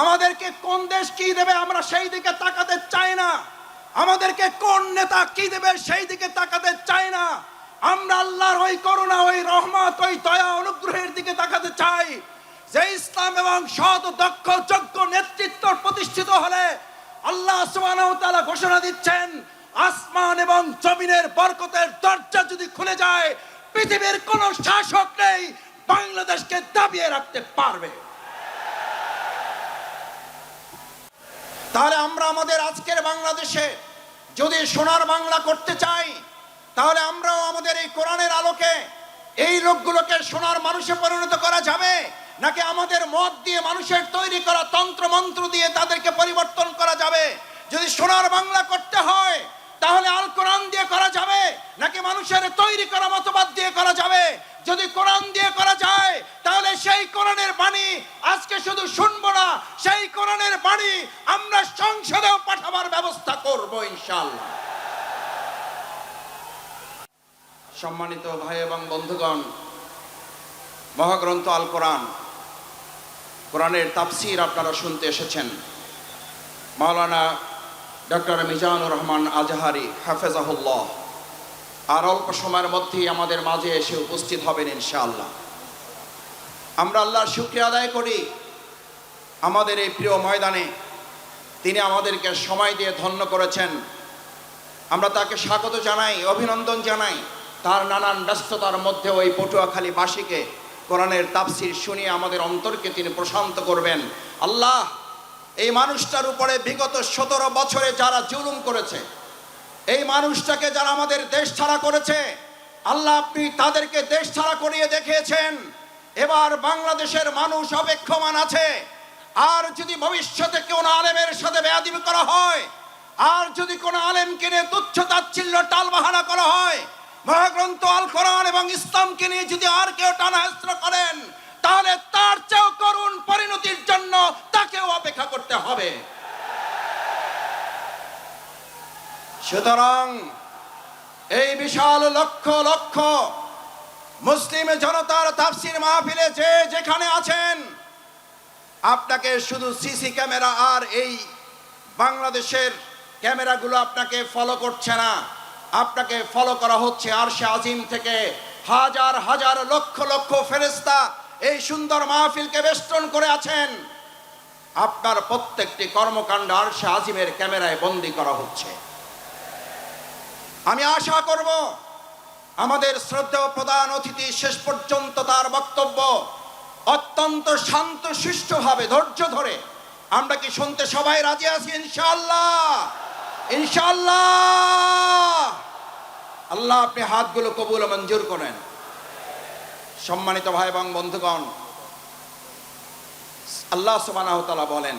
আমাদেরকে কোন দেশ কি দেবে আমরা সেই দিকে তাকাতে চাই না। আমাদেরকে কোন নেতা কি দেবে সেই দিকে তাকাতে চাই না। আমরা আল্লাহর ওই করুণা, ওই রহমত, ওই দয়া, অনুগ্রহের দিকে তাকাতে চাই। যে ইসলাম এবং সৎ, দক্ষ, যোগ্য নেতৃত্ব প্রতিষ্ঠিত হলে আল্লাহ তাআলা ঘোষণা দিচ্ছেন, আসমান এবং জমিনের বরকতের দরজা যদি খুলে যায়, পৃথিবীর কোন শাসক নেই, বাংলাদেশকে দাবিয়ে রাখতে পারবে। তাহলে আমরা আমাদের আজকের বাংলাদেশে যদি সোনার বাংলা করতে চাই, তাহলে আমরাও আমাদের এই কোরআনের আলোকে এই লোকগুলোকে সোনার মানুষে পরিণত করা যাবে? নাকি আমাদের মত দিয়ে মানুষের তৈরি করা তন্ত্র মন্ত্র দিয়ে তাদেরকে পরিবর্তন করা যাবে? যদি সোনার বাংলা করতে হয় তাহলে আল কোরআন দিয়ে করা যাবে? নাকি মানুষের তৈরি করা মতবাদ দিয়ে করা যাবে? যদি কোরআন দিয়ে করা যায়, তাহলে সেই কোরআনের বাণী আজকে শুধু শুনব না, সেই কোরআনের বাণী আমরা সংসদেও পাঠাবার ব্যবস্থা করব ইনশাআল্লাহ। সম্মানিত ভাই এবং বন্ধুগণ, মহাগ্রন্থ আল কোরআন, কোরআনের তাফসির আপনারা শুনতে এসেছেন। মাওলানা ডক্টর মিজানুর রহমান আজহারি, হাফেজাহুল্লাহ। আর অল্প সময়ের মধ্যেই আমাদের মাঝে এসে উপস্থিত হবেন ইনশাআল্লাহ। আমরা আল্লাহর শুক্রিয়া আদায় করি। আমাদের এই প্রিয় ময়দানে তিনি আমাদেরকে সময় দিয়ে ধন্য করেছেন। আমরা তাকে স্বাগত জানাই, অভিনন্দন জানাই। তার নানান ব্যস্ততার মধ্যে ওই পটুয়াখালী বাসীকে কোরআনের তাফসির শুনিয়ে আমাদের অন্তরকে তিনি প্রশান্ত করবেন। আল্লাহ! এই মানুষটার উপরে বিগত সতেরো বছরে যারা জুলুম করেছে, এই মানুষটাকে যারা আমাদের দেশ ছাড়া করেছে, আল্লাহ আপনি তাদেরকে দেশ ছাড়া করিয়ে দেখিয়েছেন। এবার বাংলাদেশের মানুষ অপেক্ষমান আছে। আর যদি ভবিষ্যতে কোনো আলেমের সাথে বেয়াদিবি করা হয়, আর যদি কোনো আলেমকে নিয়ে তুচ্ছ তাচ্ছিল্য টালবাহানা করা হয়, মহাগ্রন্থ আল কোরআন এবং ইসলামকে নিয়ে যদি আর কেউ টানাহেস্ত্র করেন, তাহলে তার চেয়েও করুণ পরিণতির জন্য তাকেও অপেক্ষা করতে হবে সুতরাং এই বিশাল লক্ষ লক্ষ মুসলিম জনতার তাফসির মাহফিলে যে যেখানে আছেন, আপনাকে শুধু সিসি ক্যামেরা আর এই বাংলাদেশের ক্যামেরাগুলো আপনাকে ফলো করছে না। আপনাকে ফলো করা হচ্ছে আর সে আজিম থেকে হাজার হাজার লক্ষ লক্ষ ফেরেস্তা এই সুন্দর মাহফিলকে বেষ্টন করে আছেন। আপনার প্রত্যেকটি কর্মকাণ্ড আর সে আজিমের ক্যামেরায় বন্দি করা হচ্ছে। আমি আশা করব আমাদের শ্রদ্ধেয় প্রধান অতিথি শেষ পর্যন্ত তার বক্তব্য অত্যন্ত শান্ত সুষ্ঠুভাবে ধৈর্য ধরে। আমরা কি শুনতে সবাই রাজি আছি? ইনশাআল্লাহ! ইনশাআল্লাহ! আল্লাহ আপনি হাতগুলো কবুল মঞ্জুর করেন। সম্মানিত ভাই এবং বন্ধুগণ, আল্লাহ তাআলা বলেন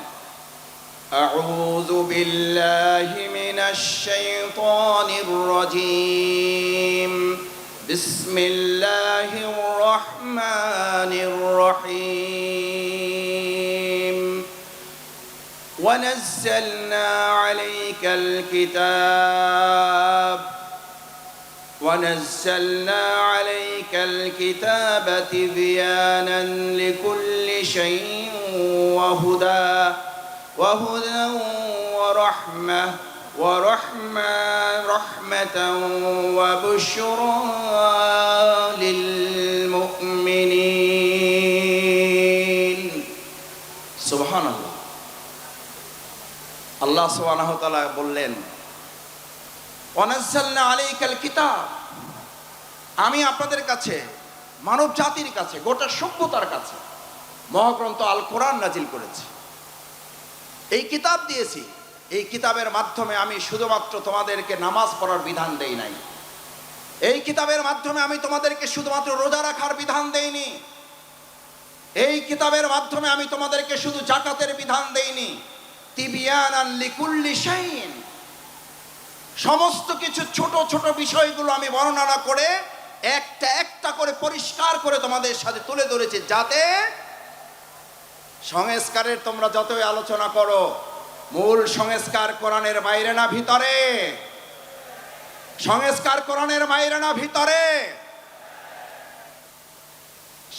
أعوذ بالله من الشيطان الرجيم. بسم الله الرحمن الرحيم. ونزلنا عليك الكتاب. ونزلنا عليك الكتاب تبيانا لكل شيء وهدى. وهدى ورحمة ورحمة رحمة وبشرى للمؤمنين سبحان الله আল্লাহ সুবহানাহু ওয়া তাআলা বললেন ওয়ানাজ্জালনা আলাইকাল কিতাব আমি আপনাদের কাছে মানব জাতির কাছে গোটা সভ্যতার কাছে মহাগ্রন্থ আল কোরআন নাজিল করেছি এই কিতাব দিয়েছি। এই কিতাবের মাধ্যমে আমি শুধুমাত্র তোমাদেরকে নামাজ পড়ার বিধান দেই নাই। এই কিতাবের মাধ্যমে আমি তোমাদেরকে শুধুমাত্র রোজা রাখার বিধান দেইনি। এই কিতাবের মাধ্যমে আমি তোমাদেরকে শুধু জাকাতের বিধান দেইনি। সমস্ত কিছু ছোট ছোট বিষয়গুলো আমি বর্ণনা করে একটা একটা করে পরিষ্কার করে তোমাদের সাথে তুলে ধরেছি যাতে সংস্কারের তোমরা যতই আলোচনা করো, মূল সংস্কার কোরআনের বাইরে না ভিতরে। সংস্কার কোরআনের বাইরে না ভিতরে।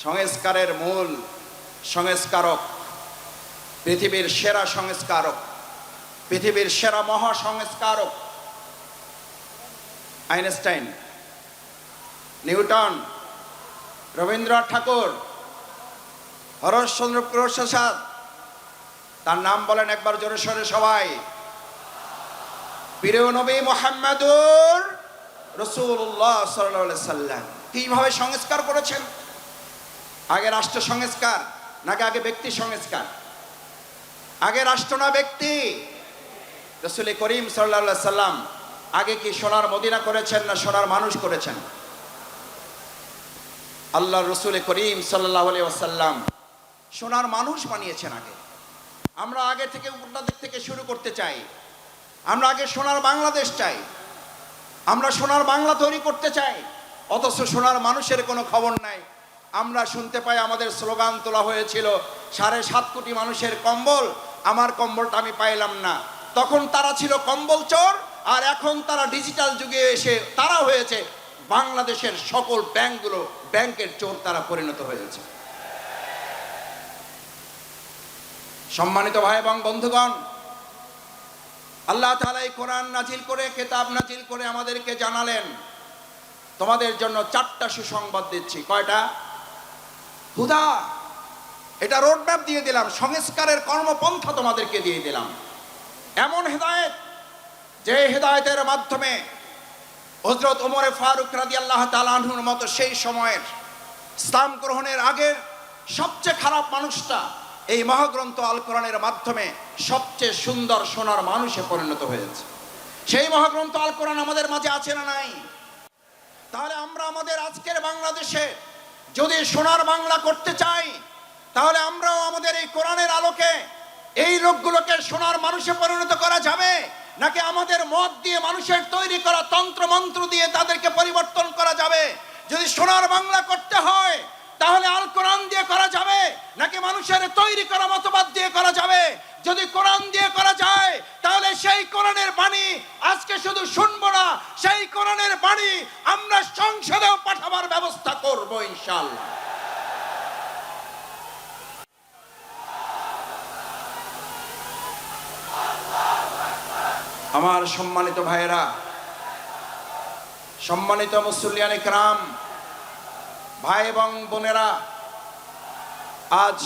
সংস্কারের মূল সংস্কারক পৃথিবীর সেরা সংস্কারক, পৃথিবীর সেরা মহা সংস্কারক আইনস্টাইন, নিউটন, রবীন্দ্রনাথ ঠাকুর। হরশচন্দ্র প্রসাদ তার নাম বলেন একবার জোরে সরে সবাই। প্রিয় নবী মোহাম্মদুর রসুল্লাহ সাল্লাহ সাল্লাম। কীভাবে সংস্কার করেছেন? আগে রাষ্ট্র সংস্কার, নাকি আগে ব্যক্তি সংস্কার? আগে রাষ্ট্র না ব্যক্তি? রসুল করিম সাল্লা সাল্লাম আগে কি সোনার মদিনা করেছেন না সোনার মানুষ করেছেন? আল্লাহ রসুল করিম সাল্লাহ আসাল্লাম সোনার মানুষ বানিয়েছেন আগে। আমরা আগে থেকে উপরটা দিক থেকে শুরু করতে চাই। আমরা আগে সোনার বাংলাদেশ চাই। আমরা সোনার বাংলা তৈরি করতে চাই। অথচ সোনার মানুষের কোনো খবর নাই। আমরা শুনতে পাই আমাদের স্লোগান তোলা হয়েছিল, সাড়ে সাত কোটি মানুষের কম্বল, আমার কম্বলটা আমি পাইলাম না। তখন তারা ছিল কম্বল চোর, আর এখন তারা ডিজিটাল যুগে এসে তারা হয়েছে বাংলাদেশের সকল ব্যাংকগুলো, ব্যাংকের চোর তারা পরিণত হয়েছে। সম্মানিত ভাই এবং বন্ধুগণ, আল্লাহ তাআলা এই কোরআন নাজিল করে, কেতাব নাজিল করে আমাদেরকে জানালেন, তোমাদের জন্য চারটা সুসংবাদ দিচ্ছি। কয়টা? হুদা, এটা রোডম্যাপ দিয়ে দিলাম, সংস্কারের কর্মপন্থা তোমাদেরকে দিয়ে দিলাম। এমন হেদায়েত, যে হেদায়েতের মাধ্যমে হজরত ওমরে ফারুক রাদি আল্লাহ তালাহুর মতো সেই সময়ের ইসলাম গ্রহণের আগের সবচেয়ে খারাপ মানুষটা এই মহাগ্রন্থ আল কোরআনের মাধ্যমে সবচেয়ে সুন্দর সোনার মানুষে পরিণত হয়েছে। সেই মহাগ্রন্থ আল কোরআন আমাদের মাঝে আছে না নাই? তাহলে আমরা আমাদের আজকের বাংলাদেশে যদি সোনার বাংলা করতে চাই, তাহলে আমরাও আমাদের এই কোরআনের আলোকে এই লোকগুলোকে সোনার মানুষে পরিণত করা যাবে? নাকি আমাদের মত দিয়ে মানুষের তৈরি করা তন্ত্র মন্ত্র দিয়ে তাদেরকে পরিবর্তন করা যাবে? যদি সোনার বাংলা করতে হয় তাহলে আল কোরআন দিয়ে করা যাবে নাকি মানুষের তৈরি করা মতবাদ দিয়ে করা যাবে। যদি কোরআন দিয়ে করা যায়, তাহলে সেই কোরআনের বাণী আজকে শুধু শুনব না, সেই কোরআনের বাণী আমরা সংসদেও পাঠাবার ব্যবস্থা করব ইনশাআল্লাহ। আমার সম্মানিত ভাইয়েরা, সম্মানিত মুসল্লিয়ান ইকরাম, ভাই এবং বোনেরা আজ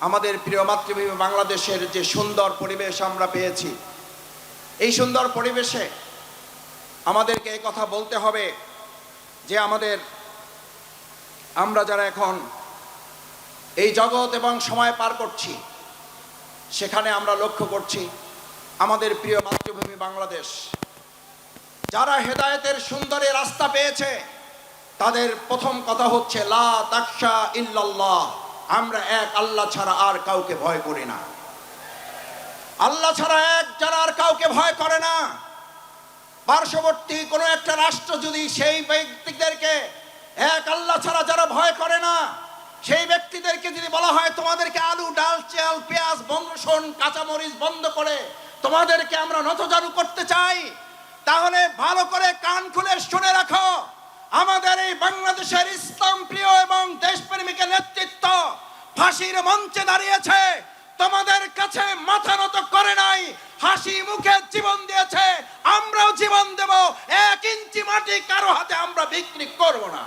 আমাদের প্রিয় মাতৃভূমি বাংলাদেশের যে সুন্দর পরিবেশ আমরা পেয়েছি, এই সুন্দর পরিবেশে আমাদেরকে এই কথা বলতে হবে যে আমাদের, আমরা যারা এখন এই জগৎ এবং সময় পার করছি, সেখানে আমরা লক্ষ্য করছি আমাদের প্রিয় মাতৃভূমি বাংলাদেশ। যারা হেদায়েতের সুন্দরী রাস্তা পেয়েছে, তাদের প্রথম কথা হচ্ছে, লা তাকশা ইল্লাল্লাহ। আমরা এক, আল্লাহ ছাড়া আর কাউকে ভয় করি না। আল্লাহ ছাড়া এক, যারা আর কাউকে ভয় করে না। পার্শ্ববর্তী কোনো একটা রাষ্ট্র যদি সেই ব্যক্তিদেরকে এক, আল্লাহ ছাড়া যারা ভয় করে না, সেই ব্যক্তিদেরকে যদি বলা হয়, তোমাদেরকে আলু, ডাল, চাল, পেঁয়াজ বন্ধ শোন, কাঁচামরিচ বন্ধ করে তোমাদেরকে আমরা নতজারু করতে চাই, তাহলে ভালো করে কান খুলে শুনে রাখো। আমাদের এই বাংলাদেশের ইসলাম প্রিয় এবং দেশপ্রেমিকের নেতৃত্ব ফাঁসির মঞ্চে দাঁড়িয়েছে। তোমাদের কাছে মাথা নত করে নাই, হাসি মুখে জীবন দিয়েছে, আমরাও জীবন দেব, এক ইঞ্চি মাটি কারও হাতে আমরা বিক্রি করব না।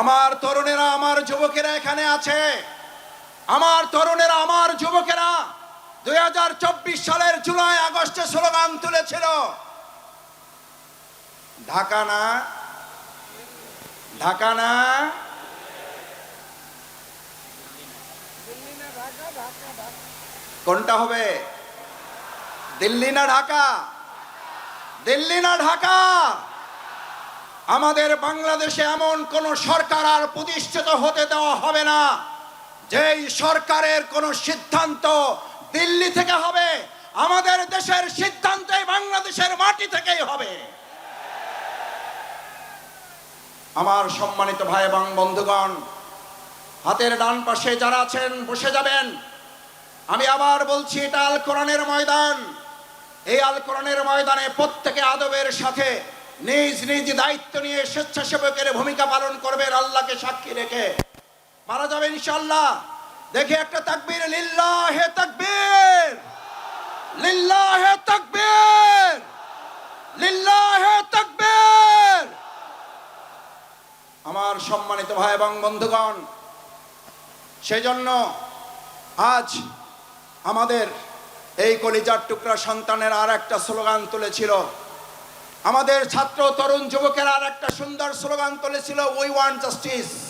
আমার তরুণেরা, আমার যুবকেরা এখানে আছে। আমার তরুণেরা, আমার যুবকেরা দুই হাজার চব্বিশ সালের জুলাই, আগস্টে স্লোগান তুলেছিল। ঢাকা না? ঢাকা না? কোনটা হবে? দিল্লি না ঢাকা? দিল্লি না ঢাকা? আমাদের বাংলাদেশে এমন কোন সরকার আর প্রতিষ্ঠিত হতে দেওয়া হবে না, যেই সরকারের কোন সিদ্ধান্ত দিল্লি থেকে হবে। আমাদের দেশের সিদ্ধান্ত বাংলাদেশের মাটি থেকেই হবে। আমার সম্মানিত ভাই এবং বন্ধুগণ, হাতের ডান পাশে যারা আছেন, বসে যাবেন। আমি আবার বলছি, এটা আল কোরআনের ময়দান। এই আল কোরআনের ময়দানে প্রত্যেকে আদবের সাথে নিজ নিজ দায়িত্ব নিয়ে স্বেচ্ছাসেবকের ভূমিকা পালন করবেন, আল্লাহকে সাক্ষী রেখে। মারা যাবে ইনশাল্লাহ দেখি একটা তাকবীর, লিল্লাহে তাকবীর। লিল্লাহে তাকবীর। লিল্লাহে তাকবীর। আমার সম্মানিত ভাই এবং বন্ধুগণ, সেজন্য আজ আমাদের এই কলিজার টুকরা সন্তানের আর একটা স্লোগান তুলেছিল। আমাদের ছাত্র, তরুণ, যুবকের আর একটা সুন্দর স্লোগান তুলেছিল উই ওয়ান্ট জাস্টিস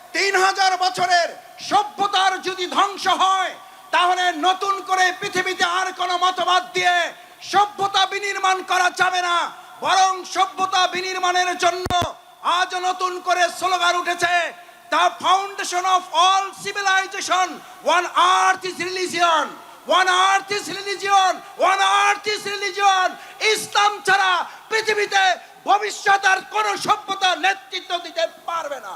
তিন হাজার বছরের সভ্যতার যদি ধ্বংস হয়, তাহলে নতুন করে পৃথিবীতে আর কোনো মতবাদ দিয়ে সভ্যতা বিনির্মাণ করা যাবে না। বরং সভ্যতা বিনির্মাণের জন্য আজ নতুন করে স্লোগান উঠেছে the foundation of all civilization one earth is religion one earth is religion one earth is religion Islam ছাড়া পৃথিবীতে ভবিষ্যতের কোন সভ্যতা নেতৃত্ব দিতে পারবে না।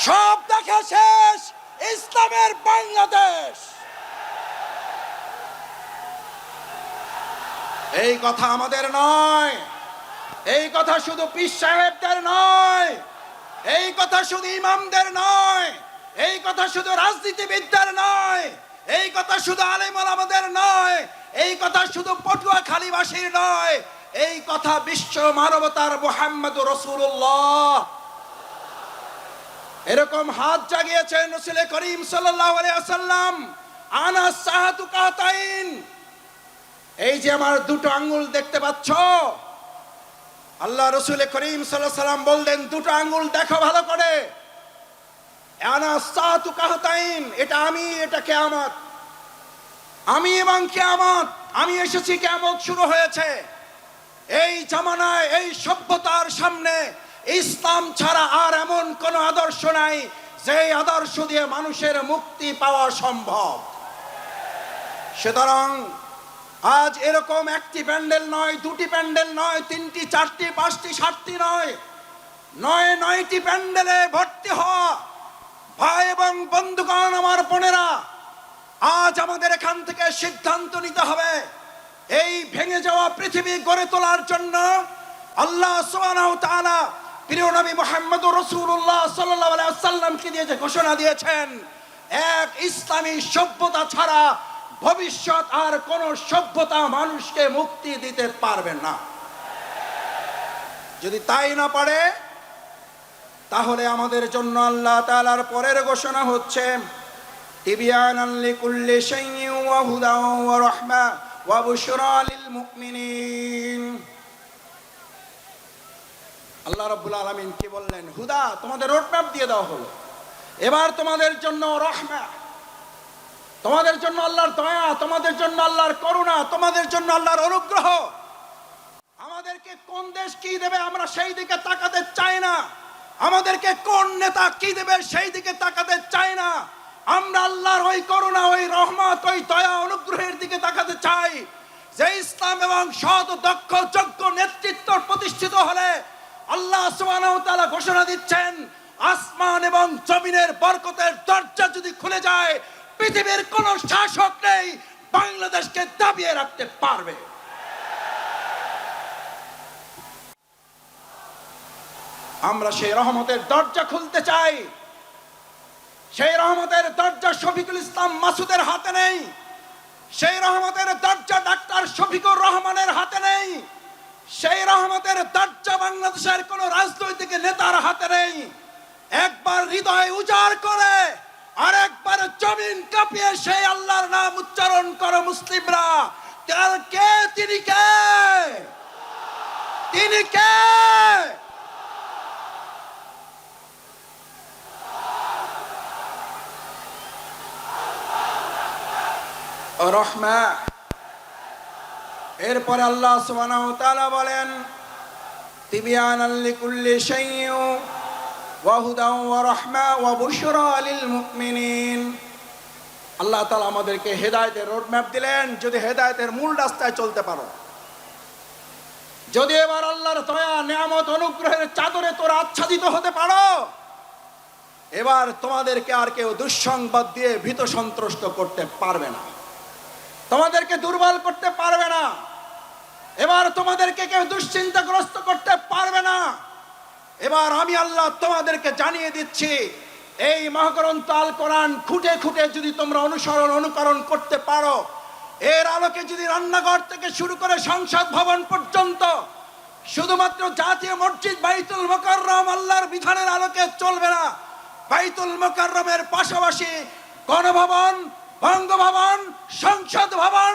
সব দেখা শেষ, ইসলামের বাংলাদেশ। এই কথা আমাদের নয়, এই কথা শুধু পীর সাহেবদের নয়, এই কথা শুধু ইমামদের নয়, এই কথা শুধু রাজনীতিবিদদের নয়, এই কথা শুধু আলেমল আমাদের নয়, এই কথা শুধু পটুয়া খালিবাসীর নয়, এই কথা বিশ্ব মানবতার মোহাম্মদ রসুল্লাহ এরকম হাত জাগিয়েছেন রসুল করিম আলাইহি ওয়াসাল্লাম। আনা সাহাতু কাতাইন। এই যে আমার দুটো আঙ্গুল দেখতে পাচ্ছ? আল্লাহ রসুল করিম সাল্লাহ সাল্লাম বললেন, দুটো আঙ্গুল দেখো ভালো করে। আনা সাহাতু কাহতাইন এটা আমি, এটা কেয়ামত। আমি এবং কেয়ামত, আমি এসেছি, কেয়ামত শুরু হয়েছে। এই জামানায়, এই সভ্যতার সামনে ইসলাম ছাড়া আর এমন কোন আদর্শ নাই যে আদর্শ দিয়ে মানুষের মুক্তি পাওয়া সম্ভব। সুতরাং আজ এরকম একটি প্যান্ডেল নয়, দুটি প্যান্ডেল নয়, তিনটি, চারটি, পাঁচটি, সাতটি নয় নয়, নয়টি প্যান্ডেলে ভর্তি হওয়া ভাই এবং বন্ধুগণ আমার বোনেরা, আজ আমাদের এখান থেকে সিদ্ধান্ত নিতে হবে। এই ভেঙে যাওয়া পৃথিবী গড়ে তোলার জন্য আল্লাহ সুবহানাহু তাআলা প্রিয় নবী মুহাম্মদ রাসূলুল্লাহ সাল্লাল্লাহু দিয়ে যে ঘোষণা দিয়েছেন, এক ইসলামী সভ্যতা ছাড়া ভবিষ্যৎ আর কোন সভ্যতা মানুষকে মুক্তি দিতে পারবে না। যদি তাই না পারে, তাহলে আমাদের জন্য আল্লাহ তাআলার পরের ঘোষণা হচ্ছে ওয়া হুদা ওয়া রাহমা ওয়া বুশরা লিল আল্লাহ রাব্বুল আলামিন কি বললেন? হুদা, তোমাদের রোডম্যাপ দিয়ে দেওয়া হলো। এবার তোমাদের জন্য রহমা। তোমাদের জন্য আল্লাহর দয়া, তোমাদের জন্য আল্লাহর করুণা, তোমাদের জন্য আল্লাহর অনুগ্রহ। আমাদেরকে কোন দেশ কি দেবে আমরা সেই দিকে তাকাতে চাই না। আমাদেরকে কোন নেতা কি দেবে সেই দিকে তাকাতে চাই না। আমরা আল্লাহর ওই করুণা, ওই রহমত, ওই দয়া, অনুগ্রহের দিকে তাকাতে চাই। যে ইসলাম এবং সৎ, দক্ষ, যোগ্য নেতৃত্ব প্রতিষ্ঠিত হলে আল্লাহ তাআলা ঘোষণা দিচ্ছেন, আসমান এবং জমিনের বরকতের দরজা যদি খুলে যায়, পৃথিবীর কোন শাসক নেই বাংলাদেশকে দাবিয়ে রাখতে পারবে। আমরা সেই রহমতের দরজা খুলতে চাই। সেই রহমতের দরজা শফিকুল ইসলাম মাসুদের হাতে নেই। সেই রহমতের দরজা ডাক্তার শফিকুর রহমানের হাতে নেই। সেই রহমতের দরজা বাংলাদেশের কোন রাজনৈতিক নেতার হাতে নেই। একবার হৃদয় উজাড় করে আর একবার জমিন কাঁপিয়ে সেই আল্লাহর নাম উচ্চারণ করো মুসলিমরা। কে? তিনি কে? তিনি কে? রহমা এরপরে আল্লাহ সুবহানাহু তাআলা বলেন, তিবিয়ানাল লিকুল্লি শাইইন ওয়া হুদাও ওয়া রাহমা ওয়া বুশরা লিল মুমিনিন। আল্লাহ তাআলা আমাদেরকে হেদায়েতের রোডম্যাপ দিলেন, যদি হেদায়েতের মূল রাস্তায় চলতে পারো। যদি এবার আল্লাহর দয়া, নিয়ামত, অনুগ্রহের চাদরে তোরা আচ্ছাদিত হতে পারো, এবার তোমাদেরকে আর কেউ দুঃসংবাদ দিয়ে ভীত সন্ত্রস্ত করতে পারবে না। তোমাদেরকে দুর্বল করতে পারবে না। এবার তোমাদেরকে কেউ দুশ্চিন্তাগ্রস্ত করতে পারবে না। এবার আমি আল্লাহ তোমাদেরকে জানিয়ে দিচ্ছি, এই মহাগ্রন্থ আল কোরআন খুঁটে খুঁটে যদি তোমরা অনুসরণ, অনুকরণ করতে পারো, এর আলোকে যদি রান্নাঘর থেকে শুরু করে সংসদ ভবন পর্যন্ত শুধুমাত্র জাতীয় মসজিদ বাইতুল মোকাররম আল্লাহর বিধানের আলোকে চলবে না, বাইতুল মোকাররমের পাশাপাশি গণভবন, বঙ্গভবন, সংসদ ভবন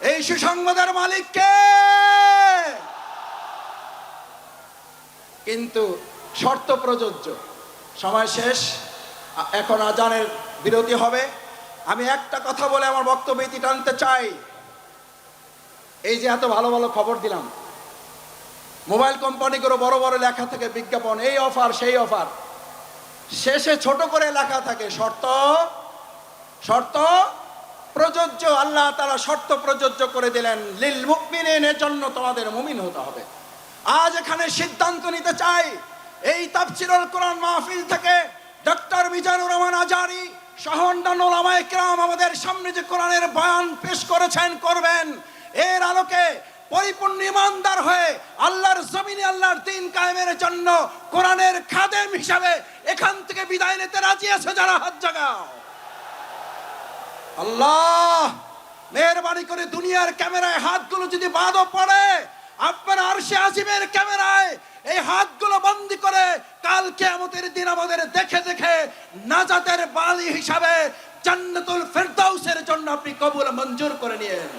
এই সুসংবাদের মালিককে। কিন্তু শর্ত প্রযোজ্য। সময় শেষ এখন আজানের বিরতি হবে। আমি একটা কথা বলে আমার বক্তব্য ইতি টানতে চাই। এই যে এত ভালো ভালো খবর দিলাম। মোবাইল কোম্পানিগুলো বড় বড় লেখা থাকে, বিজ্ঞাপন, এই অফার, সেই অফার। শেষে ছোট করে লেখা থাকে, শর্ত শর্ত প্রযোজ্য, আল্লাহ তারা শর্ত প্রযোজ্য করে দিলেন, লিল মুমিনের জন্য তোমাদের মুমিন হতে হবে। আজ এখানে সিদ্ধান্ত নিতে চাই, এই তাফসিরুল কোরআন মাহফিল থেকে ডক্টর মিজানুর রহমান আজারি সহ অন্যান্য ওলামায়ে কেরাম আমাদের সামনে যে কোরআনের বয়ান পেশ করেছেন, করবেন, এর আলোকে পরিপূর্ণ ইমানদার হয়ে আল্লাহর জমিনে আল্লাহর দিন কায়েমের জন্য কোরআনের খাদেম হিসাবে এখান থেকে বিদায় নিতে রাজি আছে যারা? হাত জাগাও। আল্লাহ, মেহরবানি করে দুনিয়ার ক্যামেরায় হাতগুলো যদি বাদও পড়ে, আপনার আরশে আজিমের ক্যামেরায় এই হাতগুলো বন্দি করে কাল কেয়ামতের দিন আমাদের দেখে দেখে নাজাতের বালি হিসাবে জান্নাতুল ফেরদাউসের জন্য আপনি কবুল মঞ্জুর করে নিয়েন।